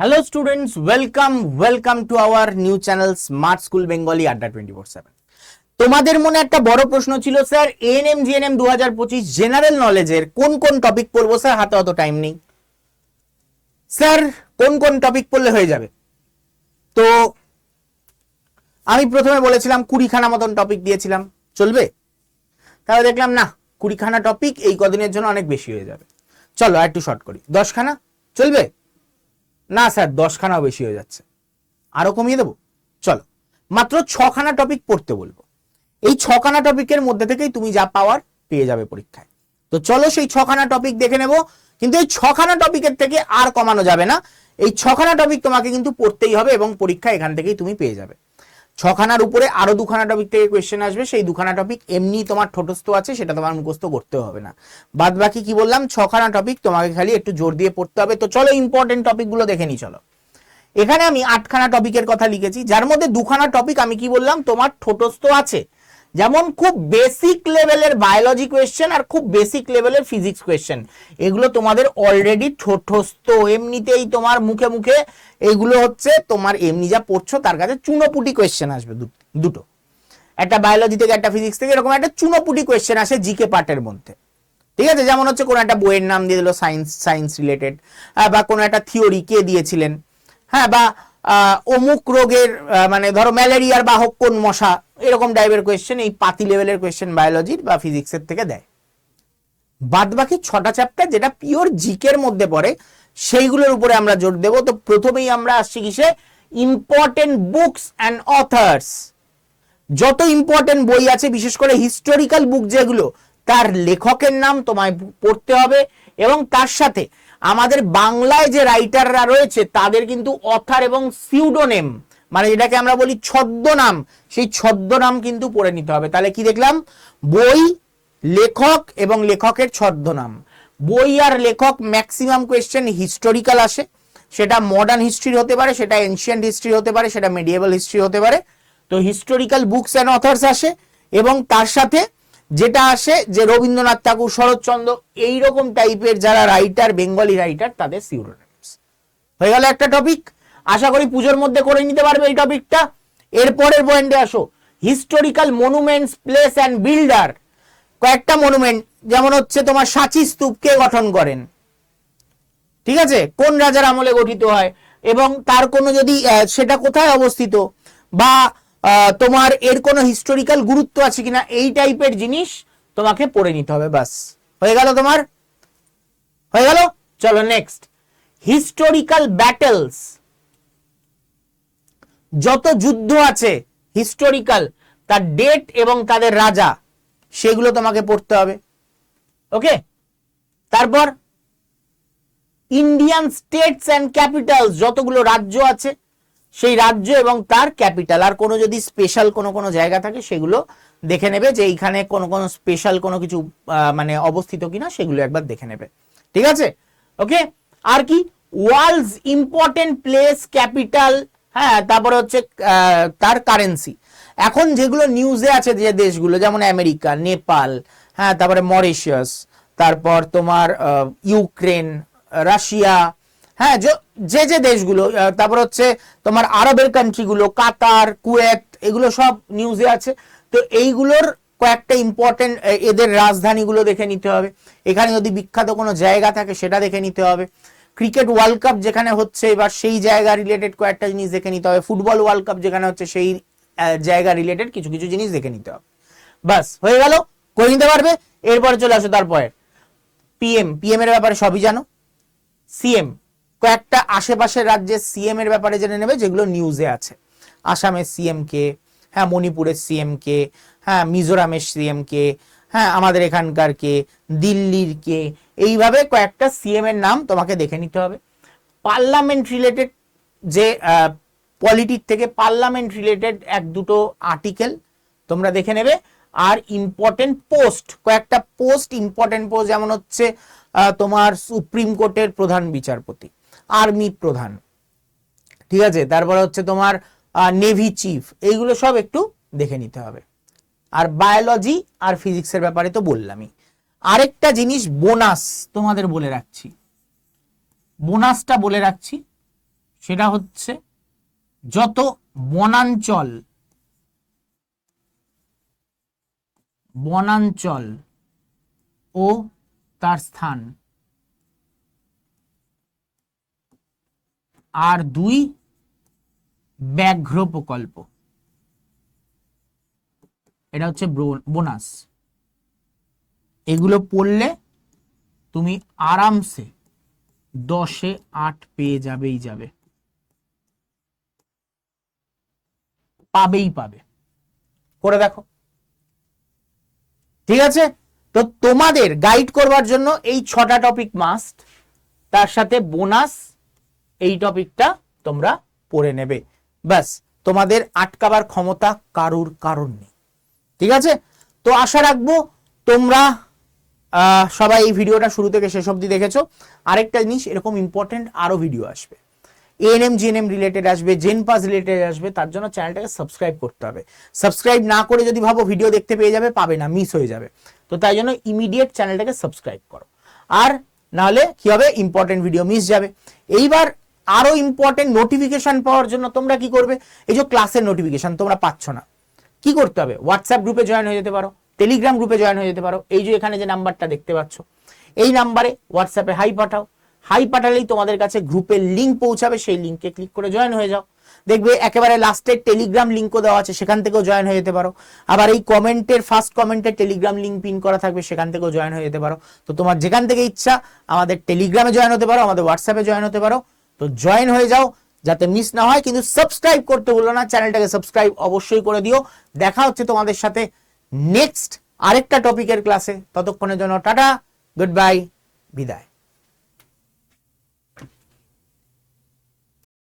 Hello students welcome welcome to our new channel smart school Bengali Adda twenty four seven তোমাদের মনে একটা বড় প্রশ্ন ছিল, স্যার এএনএম জিএনএম দু হাজার পঁচিশ জেনারেল নলেজের কোন কোন টপিক পড়ব? স্যার, হাতে অত টাইম নেই। স্যার, কোন কোন টপিক পড়লে হয়ে যাবে? তো আমি প্রথমে বলেছিলাম, কুড়িখানা মতন টপিক দিয়েছিলাম। চলবে? তাহলে দেখলাম, না, কুড়িখানা টপিক এই কদিনের জন্য অনেক বেশি হয়ে যাবে। চলো একটু শর্ট করি। দশখানা? চলবে? না স্যার দশখানাও বেশি হয়ে যাচ্ছে। আরও কমিয়ে দেবো? চলো। মাত্র ছখানা টপিক পড়তে বলব। এই ছখানা টপিকের মধ্যে থেকেই তুমি যা পাওয়ার পেয়ে যাবে পরীক্ষায়। তো চলো সেই ছখানা টপিক দেখে নেব। কিন্তু এই ছখানা টপিকের থেকে আর কমানো যাবে না। এই ছখানা টপিক তোমাকে কিন্তু পড়তেই হবে এবং পরীক্ষা এখান থেকেই তুমি পেয়ে যাবে। ছখানার উপরে আরও দুখানা টপিক থেকে কোয়েশ্চেন আসবে। সেই দুখানা টপিক এমনি তোমার ঠোঁটস্থ আছে, সেটা তোমার মুখস্থ করতে হবে না। বাদ বাকি কি বললাম? ছখানা টপিক তোমাকে খালি একটু জোর দিয়ে পড়তে হবে। তো চলো ইম্পর্টেন্ট টপিকগুলো দেখে নি, চলো। এখানে আমি আটখানা টপিকের কথা লিখেছি। যার মধ্যে দুখানা টপিক আমি কি বললাম? তোমার ঠোঁটস্থ আছে। যেমন খুব বেসিক লেভেলের বায়োলজি কোয়েশ্চেন আর খুব বেসিক লেভেলের ফিজিক্স কোয়েশ্চেন এগুলো তোমাদের অলরেডি ঠোঁটস্থ, এমনিতেই তোমার মুখে মুখে এগুলো হচ্ছে তোমার এমনি যা পড়ছো তার কাছে চুনোপুটি কোয়েশ্চেন আসবে দুটো। একটা বায়োলজি থেকে, একটা ফিজিক্স থেকে, এরকম একটা চুনোপুটি কোয়েশ্চেন আসে জিকে পার্টের মধ্যে। ঠিক আছে? যেমন হচ্ছে কোনো একটা বইয়ের নাম দিয়ে দিল সায়েন্স সায়েন্স রিলেটেড বা কোনো একটা থিওরি কে দিয়েছিলেন। হ্যাঁ বা অমুক রোগের মানে ধরো ম্যালেরিয়ার বাহক কোন মশা এরকম টাইপের কোয়েশ্চেন এই পাতি লেভেলের কোয়েশ্চেন বায়োলজির বা ফিজিক্সের থেকে দেয়। বাদ বাকি ছটা চ্যাপ্টার যেটা পিওর জিকের মধ্যে পড়ে, সেইগুলোর উপরে আমরা জোর দেব। তো প্রথমেই আমরা আসছি কিসে? ইম্পর্টেন্ট বুকস অ্যান্ড অথার্স যত ইম্পর্টেন্ট বই আছে, বিশেষ করে হিস্টোরিক্যাল বুক যেগুলো, তার লেখকের নাম তোমায় পড়তে হবে এবং তার সাথে আমাদের বাংলায় যে রাইটাররা রয়েছে, তাদের কিন্তু অথার এবং সিউডোনেম মানে যেটাকে আমরা বলি ছদ্মনাম। সেই ছদ্মনাম কিন্তু পড়ে নিতে হবে। তাহলে কি দেখলাম? বই, লেখক এবং লেখকের ছদ্মনাম। বই আর লেখক ম্যাক্সিমাম কোয়েশ্চেন হিস্টোরিক্যাল আসে। সেটা মডার্ন হিস্ট্রি হতে পারে, সেটা এনশিয়েন্ট হিস্ট্রি হতে পারে, সেটা মেডিয়েবল হিস্ট্রি হতে পারে। তো হিস্টোরিক্যাল বুকস অ্যান্ড অথার্স আসে এবং তার সাথে যেটা আসে যে রবীন্দ্রনাথ ঠাকুর, শরৎচন্দ্র, এইরকম টাইপের যারা রাইটার বেঙ্গলি রাইটার তাদের সিউরোনিমস হয়ে গেল একটা টপিক আশা করি পুজোর মধ্যে করে নিতে পারবে এই টপিকটা। এরপরের পয়েন্টে আসো। Historical monuments place and builder কয়েকটা মনুমেন্ট যেমন হচ্ছে তোমার সাঁচি স্তূপ কে গঠন করেন। ঠিক আছে? কোন রাজার আমলে গঠিত হয়? এবং তার কোনো যদি সেটা কোথায় অবস্থিত? বা তোমার এর কোনো হিস্টোরিক্যাল গুরুত্ব আছে কিনা? এই টাইপের জিনিস তোমাকে পড়ে নিতে হবে বাস হয়ে গেল তোমার? হয়ে গেল? চলো নেক্সট হিস্টোরিক্যাল ব্যাটেলস যত যুদ্ধ আছে হিস্টোরিক্যাল তার ডেট এবং তাদের রাজা, সেগুলো তোমাকে পড়তে হবে। ওকে তারপর ইন্ডিয়ান স্টেটস অ্যান্ড ক্যাপিটালস যতগুলো রাজ্য আছে, সেই রাজ্য এবং তার ক্যাপিটাল আর কোনো যদি স্পেশাল কোনো কোনো জায়গা থাকে, সেগুলো দেখে নেবে যে এইখানে কোনো কোনো স্পেশাল কোনো কিছু মানে অবস্থিত কিনা, সেগুলো একবার দেখে নেবে। ঠিক আছে? ওকে আর কি? ওয়ার্ল্ডস ইম্পর্টেন্ট প্লেস ক্যাপিটাল হ্যাঁ তারপরে হচ্ছে তার কারেন্সি এখন যেগুলো নিউজে আছে যে দেশগুলো, যেমন আমেরিকা, নেপাল হ্যাঁ তারপরে মরিশিয়াস তারপর তোমার ইউক্রেন, রাশিয়া হ্যাঁ যে যে দেশগুলো তারপর হচ্ছে তোমার আরবের কান্ট্রিগুলো কাতার, কুয়েত, এগুলো সব নিউজে আছে। তো এইগুলোর কয়েকটা ইম্পর্টেন্ট এদের রাজধানীগুলো দেখে নিতে হবে। এখানে যদি বিখ্যাত কোনো জায়গা থাকে, সেটা দেখে নিতে হবে। ক্রিকেট ওয়ার্ল্ড কাপ যেখানে হচ্ছে, এবার সেই জায়গা রিলেটেড কয়েকটা জিনিস দেখে নিতে হবে। ফুটবল ওয়ার্ল্ড কাপ যেখানে হচ্ছে, সেই জায়গা রিলেটেড কিছু কিছু জিনিস দেখে নিতে হবে। বাস, হয়ে গেল, করে নিতে পারবে। এরপরে চলে আসো তারপরে পিএম পিএম এর ব্যাপারে সবই জানো। সিএম কয়েকটা আশেপাশের রাজ্যের সিএম এর ব্যাপারে জেনে নেবে, যেগুলো নিউজে আছে। আসামের সিএম কে হ্যাঁ মণিপুরের সিএম কে হ্যাঁ মিজোরামের সিএম কে হ্যাঁ আমাদের এখানকার কে, দিল্লির কে এইভাবে কয়েকটা সিএম এর নাম তোমাকে দেখে নিতে হবে। পার্লামেন্ট রিলেটেড যে পলিটিক থেকে পার্লামেন্ট রিলেটেড এক দুটো আর্টিকেল তোমরা দেখে নেবে। আর ইম্পর্টেন্ট পোস্ট কয়েকটা পোস্ট ইম্পর্টেন্ট পোস্ট যেমন হচ্ছে তোমার সুপ্রিম কোর্টের প্রধান বিচারপতি আর্মি প্রধান, ঠিক আছে? তারপরে হচ্ছে তোমার নেভি চিফ এইগুলো সব একটু দেখে নিতে হবে। আর বায়োলজি আর ফিজিক্সের ব্যাপারে তো বললামই। আরেকটা জিনিস বোনাস তোমাদের বলে রাখছি। বোনাসটা বলে রাখছি, সেটা হচ্ছে যত বনাঞ্চল বনাঞ্চল ও তার স্থান। আর দুই, ব্যাঘ্র প্রকল্প। এটা হচ্ছে বোনাস। এগুলো পড়লে তুমি আরামসে দশে আট পেয়ে যাবেই যাবে। পাবেই পাবে। করে দেখো। ঠিক আছে? তো তোমাদের গাইড করবার জন্য এই ছটা টপিক মাস্ট তার সাথে বোনাস এই টপিকটা তোমরা পড়ে নেবে। ব্যাস, তোমাদের আটকাবার ক্ষমতা কারুর কারণ নেই। ঠিক আছে? তো আশা রাখব তোমরা সবাই এই ভিডিওটা শুরু থেকে শেষ অবধি দেখেছ। আরেকটা জিনিস, এরকম ইম্পর্টেন্ট আরও ভিডিও আসবে। এএনএম জিএনএম রিলেটেড আসবে জেন পাস রিলেটেড আসবে, তার জন্য চ্যানেলটাকে সাবস্ক্রাইব করতে হবে। সাবস্ক্রাইব না করে যদি ভাবো ভিডিও দেখতে পেয়ে যাবে, পাবে না মিস হয়ে যাবে। তো তাই জন্য ইমিডিয়েট চ্যানেলটাকে সাবস্ক্রাইব করো। আর নাহলে কি হবে? ইম্পর্টেন্ট ভিডিও মিস যাবে। এইবার আরও ইম্পর্টেন্ট নোটিফিকেশন পাওয়ার জন্য তোমরা কি করবে? এই যে ক্লাসের নোটিফিকেশন তোমরা পাচ্ছ না। কি করতে হবে? হোয়াটসঅ্যাপ গ্রুপে জয়েন হয়ে যেতে পারো। টেলিগ্রাম গ্রুপে জয়েন হয়ে যেতে পারো। এই যে এখানে যে নাম্বারটা দেখতে পাচ্ছ, এই নাম্বারে হোয়াটসঅ্যাপে হাই পাঠাও। হাই পাঠালেই তোমাদের কাছে গ্রুপের লিঙ্ক পৌঁছাবে, সেই লিঙ্কে ক্লিক করে জয়েন হয়ে যাও। দেখবে একেবারে লাস্টের টেলিগ্রাম লিঙ্কও দেওয়া আছে, সেখান থেকেও জয়েন হয়ে যেতে পারো। আবার এই কমেন্টের ফার্স্ট কমেন্টে টেলিগ্রাম লিঙ্ক পিন করা থাকবে, সেখান থেকেও জয়েন হয়ে যেতে পারো। তো তোমার যেখান থেকে ইচ্ছা, আমাদের টেলিগ্রামে জয়েন হতে পারো, আমাদের হোয়াটসঅ্যাপে জয়েন হতে পারো। তো জয়েন হয়ে যাও, যাতে মিস না হয়, কিন্তু সাবস্ক্রাইব করতে ভুলো না। চ্যানেলটাকে সাবস্ক্রাইব অবশ্যই করে দিও। দেখা হচ্ছে তোমাদের সাথে। নেক্সট আরেকটা টপিকের ক্লাসে ততক্ষণের জন্য টাটা গুড বাই বিদায়।